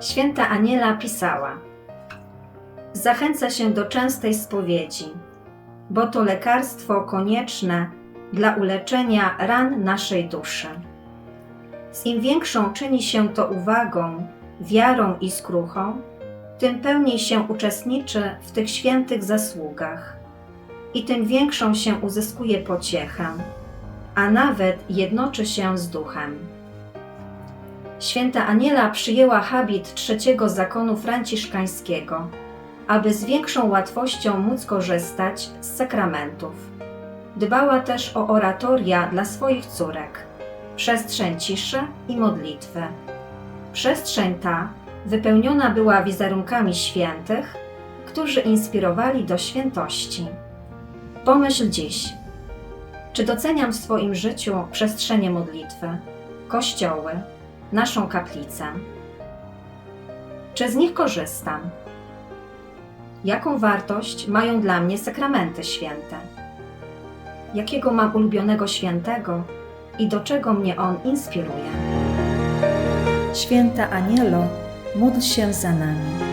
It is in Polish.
Święta Aniela pisała: Zachęca się do częstej spowiedzi, bo to lekarstwo konieczne dla uleczenia ran naszej duszy. Z im większą czyni się to uwagą, wiarą i skruchą, tym pełniej się uczestniczy w tych świętych zasługach i tym większą się uzyskuje pociechę, a nawet jednoczy się z duchem. Święta Aniela przyjęła habit trzeciego zakonu franciszkańskiego, aby z większą łatwością móc korzystać z sakramentów. Dbała też o oratoria dla swoich córek, przestrzeń ciszy i modlitwy. Przestrzeń ta wypełniona była wizerunkami świętych, którzy inspirowali do świętości. Pomyśl dziś, czy doceniam w swoim życiu przestrzenie modlitwy, kościoły, naszą kaplicę? Czy z nich korzystam? Jaką wartość mają dla mnie sakramenty święte? Jakiego mam ulubionego świętego i do czego mnie on inspiruje? Święta Anielo, módl się za nami.